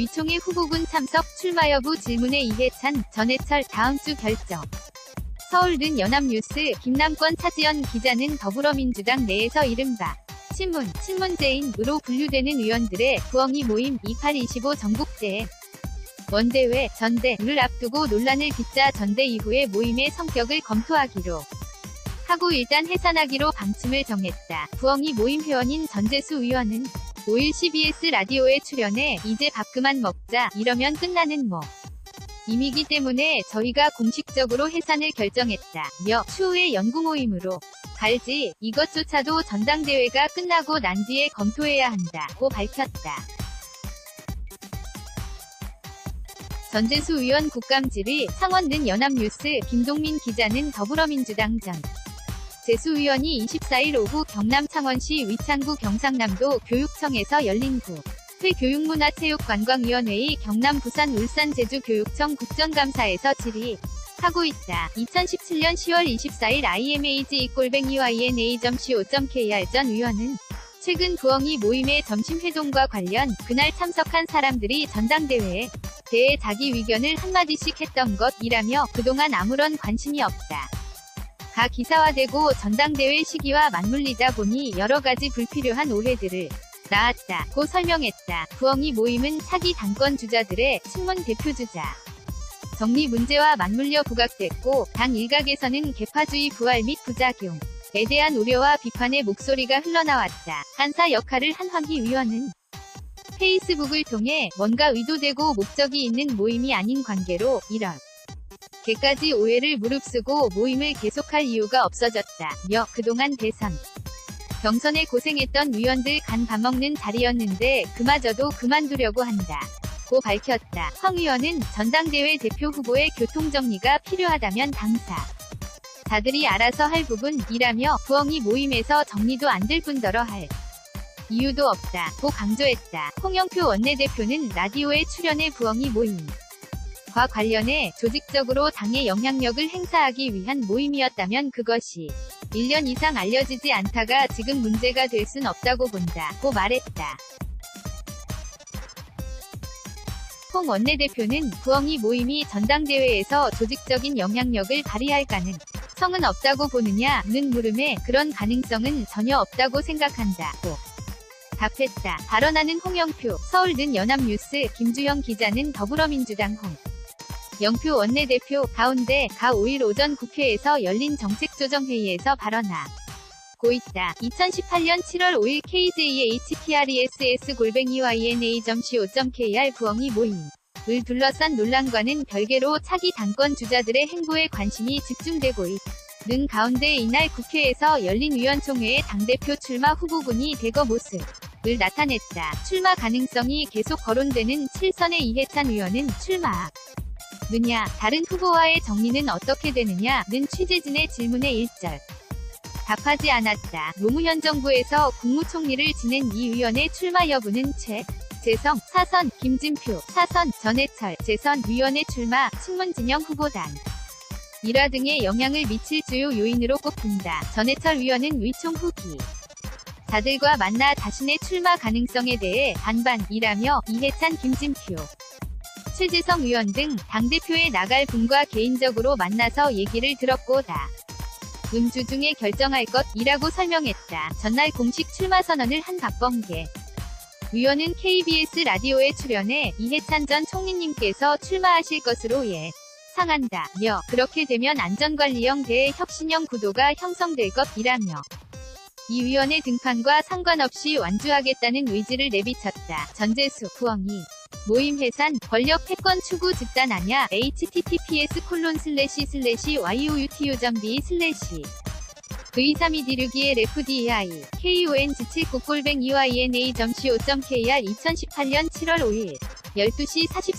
위총회 후보군 참석 출마 여부 질문에 이해찬, 전해철 다음 주 결정. 서울든 연합뉴스 김남권 차지연 기자는 더불어민주당 내에서 이른바 친문, 친문제인으로 분류되는 의원들의 부엉이 모임 2825 전국대회 원대회, 전대를 앞두고 논란을 빚자 전대 이후의 모임의 성격을 검토하기로 하고 일단 해산하기로 방침을 정했다. 부엉이 모임 회원인 전재수 의원은 5일 CBS 라디오에 출연해 이제 밥 그만 먹자 이러면 끝나는 뭐. 임이기 때문에 저희가 공식적으로 해산을 결정했다며 추후에 연구 모임으로 갈지 이것조차도 전당대회가 끝나고 난 뒤에 검토해야 한다고 밝혔다. 전재수 의원 국감질의 창원는 연합뉴스 김동민 기자는 더불어민주당 전 재수 의원이 24일 오후 경남 창원시 위창구 경상남도 교육청에서 열린 구 회 교육문화체육관광위원회의 경남 부산 울산 제주 교육청 국정감사에서 질의 하고 있다. 2017년 10월 24일 IMAG 꼴뱅이 YNA.co.kr 전 의원은 최근 부엉이 모임의 점심 회동과 관련 그날 참석한 사람들이 전당대회에 대해 자기 의견을 한마디씩 했던 것이라며 그동안 아무런 관심이 없다. 가 기사화되고 전당대회 시기와 맞물리다 보니 여러 가지 불필요한 오해들을 낳았다고 설명했다. 부엉이 모임은 차기 당권 주자들의 친문 대표 주자 정리 문제와 맞물려 부각됐고 당 일각에서는 개파주의 부활 및 부작용에 대한 우려와 비판의 목소리가 흘러나왔다. 한사 역할을 한 황희 의원은 페이스북을 통해 뭔가 의도되고 목적이 있는 모임이 아닌 관계로 이런 개까지 오해를 무릅쓰고 모임을 계속할 이유가 없어졌다며 그동안 대선 경선에 고생했던 위원들 간밥 먹는 자리였는데 그마저도 그만두려고 한다. 고 밝혔다. 황 의원은 전당대회 대표 후보의 교통정리가 필요하다면 당사 자들이 알아서 할 부분이라며 부엉이 모임에서 정리도 안 될 뿐더러 할 이유도 없다. 고 강조했다. 홍영표 원내대표는 라디오에 출연해 부엉이 모임 과 관련해 조직적으로 당의 영향력을 행사하기 위한 모임이었다면 그것이 1년 이상 알려지지 않다가 지금 문제가 될 순 없다고 본다. 고 말했다. 홍 원내대표는 부엉이 모임이 전당대회에서 조직적인 영향력을 발휘할 가능 성은 없다고 보느냐는 물음에 그런 가능성은 전혀 없다고 생각한다. 고 답했다. 발언하는 홍영표, 서울든 연합뉴스 김주영 기자는 더불어민주당 홍 영표 원내대표 가운데 가 5일 오전 국회에서 열린 정책조정회의에서 발언하 고 있다. 2018년 7월 5일 KJHPRESS 골뱅이 YNA.co.kr 부엉이 모임 을 둘러싼 논란과는 별개로 차기 당권 주자들의 행보에 관심이 집중되고 있는 가운데 이날 국회에서 열린 위원총회에 당대표 출마 후보군이 대거 모습 을 나타냈다. 출마 가능성이 계속 거론되는 7선의 이해찬 의원은 출마 느냐, 다른 후보와의 정리는 어떻게 되느냐 는 취재진의 질문에 일절 답하지 않았다. 노무현 정부에서 국무총리를 지낸 이 의원의 출마 여부는 최 재성, 사선, 김진표, 사선, 전해철, 재선, 위원의 출마, 친문진영 후보단 일화 등의 영향을 미칠 주요 요인으로 꼽힌다. 전해철 위원은 위총 후기 자들과 만나 자신의 출마 가능성에 대해 반반이라며 이해찬 김진표 최재성 의원 등 당대표에 나갈 분과 개인적으로 만나서 얘기를 들었고 다 음주 중에 결정할 것이라고 설명했다. 전날 공식 출마 선언을 한 박범계 의원은 KBS 라디오에 출연해 이해찬 전 총리님께서 출마하실 것으로 예. 상한다며 그렇게 되면 안전관리형 대혁신형 구도가 형성될 것이라며 이 위원의 등판과 상관없이 완주하겠다는 의지를 내비쳤다. 전재수, 부엉이 모임 해산, 권력 패권 추구 집단 아냐, https 콜론 슬래시 슬래시 youtu.b 슬래시 V32 디르기의 레프DEI, KON 지칠 곡골뱅 EYNA.co.kr 2018년 7월 5일 12시 40